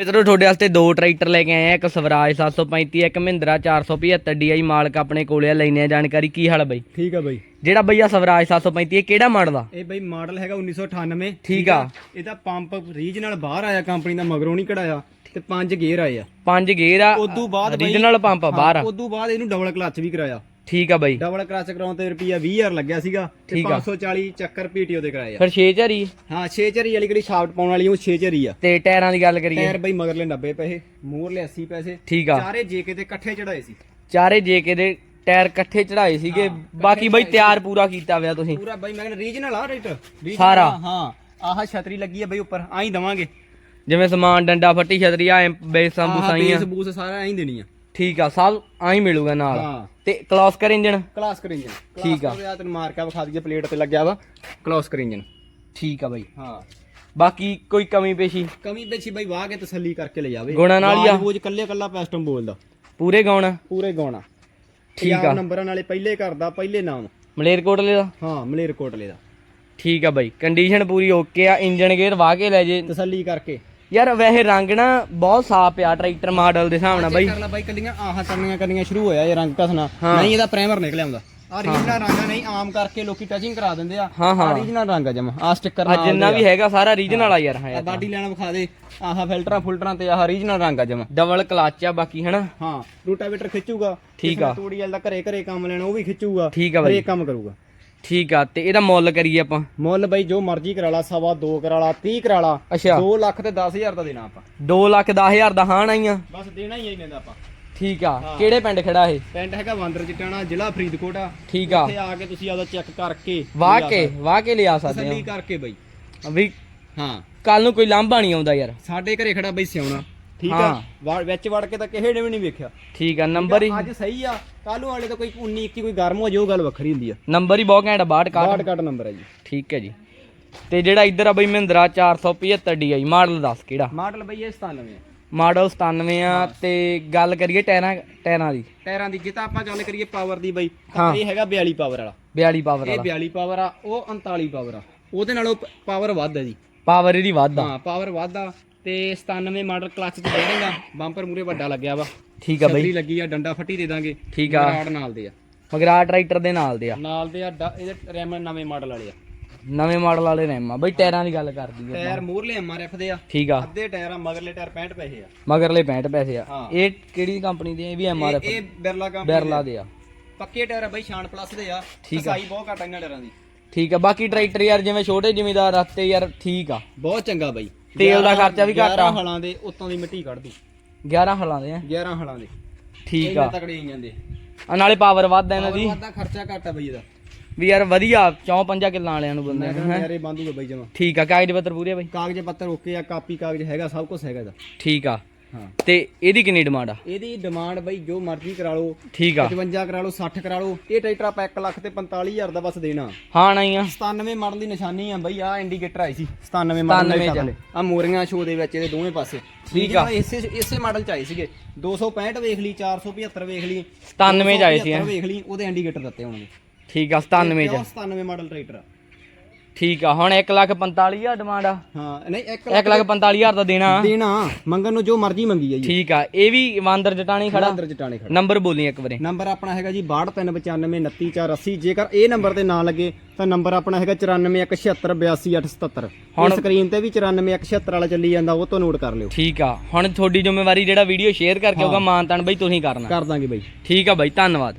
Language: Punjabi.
ਮਿੱਤਰੋ ਤੁਹਾਡੇ ਵਾਸਤੇ ਦੋ ਟਰੈਕਟਰ ਲੈ ਕੇ ਆਏ ਆ ਇੱਕ ਸਵਰਾਜ 735 ਇੱਕ ਮਹਿੰਦਰਾ 475 DI ਮਾਲਕ ਆਪਣੇ ਕੋਲੇ ਆ ਲੈਣੇ ਆ ਜਾਣਕਾਰੀ ਕੀ ਹਾਲ ਆ ਬਈ? ਠੀਕ ਆ ਬਾਈ। ਜਿਹੜਾ ਬਈਆ ਸਵਰਾਜ 735 ਇਹ ਕਿਹੜਾ ਮਾਡਲ ਆ? ਇਹ ਬਾਈ ਮਾਡਲ ਹੈਗਾ 1998 ਠੀਕ ਆ। ਇਹਦਾ ਪੰਪ ਰੀਜਨਲ ਬਾਹਰ ਆਇਆ ਕੰਪਨੀ ਦਾ ਮਗਰੋਂ ਨਹੀਂ ਕਢਾਇਆ ਤੇ ਪੰਜ ਗੇਅਰ ਆਏ ਆ। ਪੰਜ ਗੇਅਰ ਆ ਉਦੋਂ ਬਾਅਦ ਬਾਈ ਰੀਜਨਲ ਪੰਪ ਆ ਬਾਹਰ ਆ। ਉਦੋਂ ਬਾਅਦ ਇਹਨੂੰ ਡਬਲ ਕਲਚ ਵੀ ਕਰਾਇਆ। ਠੀਕ ਆ ਬਈ। ਡਬਲ ਕਲਚ ਕਰਾਉਣ ਤੇ ਰੁਪਿਆ 20000 ਲੱਗਿਆ ਸੀਗਾ ਤੇ ਠੀਕ ਆ। 540 ਚੱਕਰ ਪੀਟੀਓ ਦੇ ਕਰਾਇਆ। ਫਿਰ 6 ਝਰੀ? ਹਾਂ 6 ਝਰੀ ਵਾਲੀ ਕਿਹੜੀ ਸ਼ਾਫਟ ਪਾਉਣ ਵਾਲੀ ਉਹ 6 ਝਰੀ ਆ। ਤੇ ਟਾਇਰਾਂ ਦੀ ਗੱਲ ਕਰੀਏ। ਟਾਇਰ ਬਾਈ ਮਗਰਲੇ 90 ਪੈਸੇ ਮੂਹਰਲੇ 80 ਪੈਸੇ। ਠੀਕ ਆ। ਚਾਰੇ ਜੇਕੇ ਤੇ ਇਕੱਠੇ ਚੜਾਏ ਸੀ। ਚਾਰੇ ਜੇਕੇ ਦੇ ਟਾਇਰ ਇਕੱਠੇ ਚੜਾਏ ਸੀਗੇ। ਬਾਕੀ ਬਈ ਤਿਆਰ ਪੂਰਾ ਕੀਤਾ ਹੋਇਆ ਤੁਸੀਂ। ਪੂਰਾ ਬਾਈ ਮੈਂ ਕਹਿੰਦਾ ਰੀਜਨਲ ਆ ਰਾਈਟ ਸਾਰਾ। ਹਾਂ ਆਹ ਛਤਰੀ ਲੱਗੀ ਆ ਬਾਈ ਉੱਪਰ ਆਈ ਦਵਾਂਗੇ। ਜਿਵੇਂ ਸਮਾਨ ਡੰਡਾ ਫੱਟੀ ਛਤਰੀ ਆ ਬੇਸਾਂ ਆਹ ਬੂਸਾਈਆਂ ਬੇਸ ਬੂਸ ਸਾਰਾ ਐਂ ਦੇਣੀ ਆ। ਠੀਕ ਆ ਸਭ ਆਈ ਮਿਲੂਗਾ ਨਾਲ। ਹਾਂ। ਤੇ ਕਲੋਸਕਰ ਇੰਜਨ ਕਲਾਸ ਕਰ ਇੰਜਨ ਠੀਕ ਆ। ਆ ਤੈਨੂੰ ਮਾਰ ਕੇ ਵਿਖਾ ਦਈਏ ਪਲੇਟ ਤੇ ਲੱਗਿਆ ਵਾ। ਕਲਾਸ ਕਰ ਇੰਜਨ ਠੀਕ ਆ ਬਈ। ਹਾਂ। ਬਾਕੀ ਕੋਈ ਕਮੀ ਪੇਸ਼ੀ? ਕਮੀ ਪੇਛੀ ਬਾਈ ਵਾਹ ਕੇ ਤਸੱਲੀ ਕਰਕੇ ਲੈ ਜਾਵੇ। ਗੁਣਾਂ ਨਾਲ ਹੀ ਆ। ਬੋਝ ਕੱਲੇ ਕੱਲਾ ਪੈਸਟਮ ਬੋਲਦਾ। ਪੂਰੇ ਗਾਉਣਾ ਪੂਰੇ ਗਾਉਣਾ ਠੀਕ ਆ। ਨੰਬਰਾਂ ਨਾਲੇ ਪਹਿਲੇ ਕਰਦਾ ਪਹਿਲੇ ਨਾਮ। ਮਲੇਰਕੋਟਲੇ ਦਾ? ਹਾਂ ਮਲੇਰਕੋਟਲੇ ਦਾ। ਠੀਕ ਆ ਬਾਈ। ਕੰਡੀਸ਼ਨ ਪੂਰੀ ਓਕੇ ਆ ਇੰਜਨ ਗੇਅਰ ਵਾਹ ਕੇ ਲੈ ਜੇ। ਤਸੱਲੀ ਕਰਕੇ। ਯਾਰ ਵੈਸੇ ਰੰਗ ਨਾ ਬਹੁਤ ਸਾਫ਼ ਆ ਟਰੈਕਟਰ ਮਾਡਲ ਦੇ ਹਿਸਾਬ ਨਾਲ ਬਾਈ। ਕਰ ਲੈ ਬਾਈ ਕੱਲੀਆਂ ਆਹਾਂ ਕਰਨੀਆਂ ਕਰਨੀਆਂ ਸ਼ੁਰੂ ਹੋਇਆ ਇਹ ਰੰਗ ਕਸਣਾ ਹਾਂ। ਨਹੀਂ ਇਹਦਾ ਪ੍ਰਾਈਮਰ ਨਿਕਲਿਆ ਹੁੰਦਾ। ਆ ਰੀਜਨਲ ਰੰਗ ਨਹੀਂ ਆਮ ਕਰਕੇ ਲੋਕੀ ਟਚਿੰਗ ਕਰਾ ਦਿੰਦੇ ਆ। ਆ ਰੀਜਨਲ ਰੰਗ ਆ ਜਮ। ਆ ਸਟicker ਆ ਜਿੰਨਾ ਵੀ ਹੈਗਾ ਸਾਰਾ ਰੀਜਨਲ ਆ ਯਾਰ ਹਾਂ ਬਾਡੀ ਲੈਣਾ ਵਿਖਾ ਦੇ। ਆਹ ਫਿਲਟਰਾਂ ਫੁਲਟਰਾਂ ਤੇ ਆਹ ਰੀਜਨਲ ਰੰਗ ਆ ਜਮ। ਡਬਲ ਕਲਚ ਆ ਬਾਕੀ ਹਨਾ? ਹਾਂ ਰੂਟਾਵੇਟਰ ਖਿੱਚੂਗਾ। ਠੀਕ ਆ। ਤੂੜੀ ਵਾਲਾ ਦਾ ਘਰੇ ਘਰੇ ਕੰਮ ਲੈਣਾ ਉਹ ਵੀ ਖਿੱਚੂਗਾ। ਠੀਕ ਆ ਬਾਈ। ਇਹ ਕੰਮ ਕਰੂਗਾ। ਠੀਕ ਆ ਤੇ ਇਹਦਾ ਮੁੱਲ ਕਰੀਏ ਆਪਾਂ? ਮੁੱਲ ਬਾਈ ਜੋ ਮਰਜ਼ੀ ਕਰਾ ਲਾ ਸਵਾ 2 ਕਰਾ ਲਾ 30 ਕਰਾ ਲਾ। ਅੱਛਾ। 2 ਲੱਖ ਤੇ 10000 ਦਾ ਦੇਣਾ ਆਪਾਂ। 2 ਲੱਖ 10000 ਦਾ ਹਾਣ ਆਈਆਂ? ਬਸ ਦੇਣਾ ਹੀ ਇਹਨਾਂ ਦਾ ਆਪਾਂ। ਠੀਕ ਆ ਕਿਹੜੇ ਪਿੰਡ ਖੜਾ ਇਹ? ਪਿੰਡ ਹੈਗਾ ਵਾਂਦਰ ਚਟਾਣਾ ਜ਼ਿਲ੍ਹਾ ਫਰੀਦਕੋਟ ਆ। ਠੀਕ ਆ। ਇੱਥੇ ਆ ਕੇ ਤੁਸੀਂ ਆਦਾ ਚੈੱਕ ਕਰਕੇ ਵਾਹ ਕੇ ਵਾਹ ਕੇ ਲਿਆ ਸਕਦੇ ਤਸੱਲੀ ਕਰਕੇ ਬਾਈ। ਵੀ ਹਾਂ। ਕੱਲ ਨੂੰ ਕੋਈ ਲਾਂਭਾ ਨਹੀਂ ਆਉਂਦਾ ਯਾਰ। ਸਾਡੇ ਘਰੇ ਖੜਾ ਬਾਈ ਸਿਆਉਣਾ ਠੀਕ ਆ? ਹਾਂ। ਵਾ- ਵਿੱਚ ਵੜ ਕੇ ਤਾਂ ਕਿਸੇ ਨੇ ਵੀ ਨਹੀਂ ਵੇਖਿਆ। ਠੀਕ ਆ ਨੰਬਰ ਹੀ ਅੱਜ ਸਹੀ ਆ। ਕੱਲ ਨੂੰ ਵਾਲੇ ਤਾਂ ਕੋਈ 19 21 ਕੋਈ ਗਰਮ ਹੋ ਉਹ ਗੱਲ ਵੱਖਰੀ ਹੁੰਦੀ ਆ। ਨੰਬਰ ਹੀ ਬਹੁਤ ਘੈਂਟ ਆ 62 ਕਾਰਡ ਕਾਟ ਕੱਟ ਨੰਬਰ ਹੈ ਜੀ। ਠੀਕ ਹੈ ਜੀ। ਤੇ ਜਿਹੜਾ ਇੱਧਰ ਆ ਬਈ ਮਹਿੰਦਰਾ 475 DI ਮਾਡਲ ਦੱਸ ਕਿਹੜਾ? ਮਾਡਲ ਬਈ ਇਹ 97 ਆ। ਮਾਡਲ 97 ਆ ਤੇ ਗੱਲ ਕਰੀਏ ਟਾਇਰਾਂ ਟਾਇਰਾਂ ਦੀ। ਟਾਇਰਾਂ ਦੀ ਜੇ ਤਾਂ ਆਪਾਂ ਗੱਲ ਕਰੀਏ ਪਾਵਰ ਦੀ ਬਈ ਹਾਂ। ਇਹ ਹੈਗਾ 42 ਪਾਵਰ ਵਾਲਾ। 42 ਪਾਵਰ ਇਹ ਵਾਲਾ। 42 ਪਾਵਰ ਆ ਉਹ 39 ਪਾਵਰ ਆ। ਉਹਦੇ ਨਾਲੋਂ ਪਾਵਰ ਵੱਧ ਹੈ ਜੀ। ਪਾਵਰ ਇਹਦੀ ਵੱਧ ਆ। ਹਾਂ ਪਾਵਰ ਵੱਧ ਆ। ਤੇ 97 ਮਾਡਲ ਕਲਚ ਚ ਦੇਣਗਾ ਬੰਪਰ ਮੂਰੇ ਵੱਡਾ ਲੱਗਿਆ ਵਾ। ਠੀਕ ਆ ਬਈ। ਲੱਗੀ ਆ ਡੰਡਾ ਫੱਟੀ ਦੇ ਦਾਂਗੇ। ਠੀਕ ਆ। ਰਾਡ ਨਾਲ ਦੇ ਆ। ਮਗਰਾ ਟਰੈਕਟਰ ਦੇ ਨਾਲ ਦੇ ਆ। ਨਾਲ ਦੇ ਆ ਡ- ਇਹਦੇ ਰੈਮ ਨਵੇਂ ਮਾਡਲ ਵਾਲੇ ਆ। ਨਵੇਂ ਮਾਡਲ ਵਾਲੇ ਰੈਮ ਆ। ਬਈ ਟਾਇਰਾਂ ਦੀ ਗੱਲ ਕਰਦੀ ਆ ਟਾਇਰ ਮੂਰਲੇ ਐਮਆਰਐਫ ਦੇ ਆ। ਠੀਕ ਆ। ਅੱਧੇ ਟਾਇਰ ਆ ਮਗਰਲੇ ਟਾਇਰ 65 ਪੈਸੇ ਆ। ਮਗਰਲੇ 65 ਪੈਸੇ ਆ। ਹਾਂ। ਇਹ ਕਿਹੜੀ ਕੰਪਨੀ ਦੇ ਆ? ਇਹ ਵੀ ਐਮਆਰਐਫ ਇਹ ਬਿਰਲਾ ਕੰਪਨੀ ਬੈਰਲਾ ਦੇ ਆ। ਪੱਕੇ ਟਾਇਰ ਆ ਬਈ ਸ਼ਾਨ ਪਲੱਸ ਦੇ ਆ। ਠੀਕ ਆ। ਬਹੁਤ ਘੱਟ ਆ ਇਹਨਾਂ ਟਾਇਰਾਂ ਦੀ। ਠੀਕ ਆ। ਬਾਕੀ ਟਰੈਕਟਰ ਯਾਰ ਜਿਵੇਂ ਛੋਟੇ ਜ਼ਿਮੀਦਾਰ ਰਸਤੇ ਯਾਰ ਠੀਕ ਆ। ਬਹੁਤ ਚੰਗਾ ਬਾਈ। ਤੇਲ ਦਾ ਖਰਚਾ ਵੀ ਘੱਟ ਆ। 11 ਹਲਾਂ ਦੇ ਉੱਤੋਂ ਦੀ ਮਿੱਟੀ ਕੱਢਦੀ 11 ਹਲਾਂ ਦੇ ਆ। 11 ਹਲਾਂ ਦੇ। ਠੀਕ ਆ। ਤਕੜੇ ਆਈ ਜਾਂਦੇ। ਆ ਨਾਲੇ ਪਾਵਰ ਵੱਧ ਆ ਇਹਨਾਂ ਦੀ। ਵਾਦਾ ਖਰਚਾ ਘੱਟ ਆ ਬਈ ਇਹਦਾ। ਵੀ ਯਾਰ ਵਧੀਆ ਚੌਂ ਪੰਜਾਂ ਕਿੱਲਾਂ ਵਾਲਿਆਂ ਨੂੰ ਬੰਦਿਆਂ ਨੂੰ ਹੈਂ। ਯਾਰੇ ਬੰਦੂਗਾ ਬਈ ਜਮਾ। ਠੀਕ ਆ ਕਾਗਜ਼ ਪੱਤਰ ਪੂਰੇ ਆ ਬਈ। ਕਾਗਜ਼ ਪੱਤਰ ਓਕੇ ਆ ਕਾਪੀ ਕਾਗਜ਼ ਹੈਗਾ ਸਭ ਕੁਝ ਹੈਗਾ ਇਹਦਾ। ਠੀਕ ਆ। ਹਾਂ ਤੇ ਇਹਦੀ ਕਿੰਨੀ ਡਿਮਾਂਡ ਆ? ਇਹਦੀ ਡਿਮਾਂਡ ਬਈ ਜੋ ਮਰਜ਼ੀ ਕਰਾ ਲਓ ਠੀਕ ਆ। 55 ਕਰਾ ਲਓ 60 ਕਰਾ ਲਓ ਇਹ ਟਰੈਕਟਰ ਆਪਾਂ 1 ਲੱਖ ਤੇ 45000 ਦਾ ਬਸ ਦੇਣਾ। ਹਾਂ ਨਹੀਂ ਆ। 97 ਮਾਡਲ ਦੀ ਨਿਸ਼ਾਨੀ ਆ ਬਈ ਆ ਇੰਡੀਕੇਟਰ ਆਈ ਸੀ 97 ਮਾਡਲ 97 ਦੇ ਆ ਮੋਰੀਆਂ ਸ਼ੋ ਦੇ ਵਿੱਚ ਇਹਦੇ ਦੋਵੇਂ ਪਾਸੇ। ਠੀਕ ਆ। ਇਸੇ ਇਸੇ ਮਾਡਲ ਚ ਆਏ ਸੀਗੇ। 265 ਵੇਖ ਲਈ 475 ਵੇਖ ਲਈ 97 ਚ ਆਏ ਸੀ, 275 ਵੇਖ ਲਈ ਉਹਦੇ ਇੰਡੀਕੇਟਰ ਦਿੱਤੇ ਹੋਣਗੇ। ਠੀਕ ਆ 97 ਚ। ਉਹ 97 ਮਾਡਲ ਟਰੈਕਟਰ ਆ? ਠੀਕ ਆ ਹੁਣ 1 ਲੱਖ 45000 ਡਿਮਾਂਡ ਆ। ਹਾਂ ਨਹੀਂ 1 1 ਲੱਖ 45000 ਦਾ ਦੇਣਾ। ਦੇਣਾ ਮੰਗਣ ਨੂੰ ਜੋ ਮਰਜ਼ੀ ਮੰਗੀ ਆ ਜੀ ਠੀਕ ਆ ਇਹ ਵੀ ਵਾਂਦਰ ਜਟਾਣੀ ਖੜਾ। ਅੰਦਰ ਜਟਾਣੇ ਖੜਾ। ਨੰਬਰ ਬੋਲੀ ਇੱਕ ਵਾਰੇ। ਨੰਬਰ ਆਪਣਾ ਹੈਗਾ ਜੀ 6295299480 ਜੇਕਰ ਇਹ ਨੰਬਰ ਤੇ ਨਾ ਲੱਗੇ ਤਾਂ ਨੰਬਰ ਆਪਣਾ ਹੈਗਾ 9417782877 ਹੁਣ ਸਕਰੀਨ ਤੇ ਵੀ 9417 ਵਾਲਾ ਚੱਲੀ ਜਾਂਦਾ ਉਹ ਤੋਂ ਨੋਟ ਕਰ ਲਿਓ। ਠੀਕ ਆ ਹੁਣ ਤੁਹਾਡੀ ਜ਼ਿੰਮੇਵਾਰੀ ਜਿਹੜਾ ਵੀਡੀਓ ਸ਼ੇਅਰ ਕਰਕੇ ਹੋਗਾ ਮਾਨਤਾਨ ਬਈ ਤੁਸੀਂ ਕਰਨਾ। ਕਰ ਦਾਂਗੇ ਬਾਈ। ਠੀਕ ਆ ਬਾਈ ਧੰਨਵਾਦ।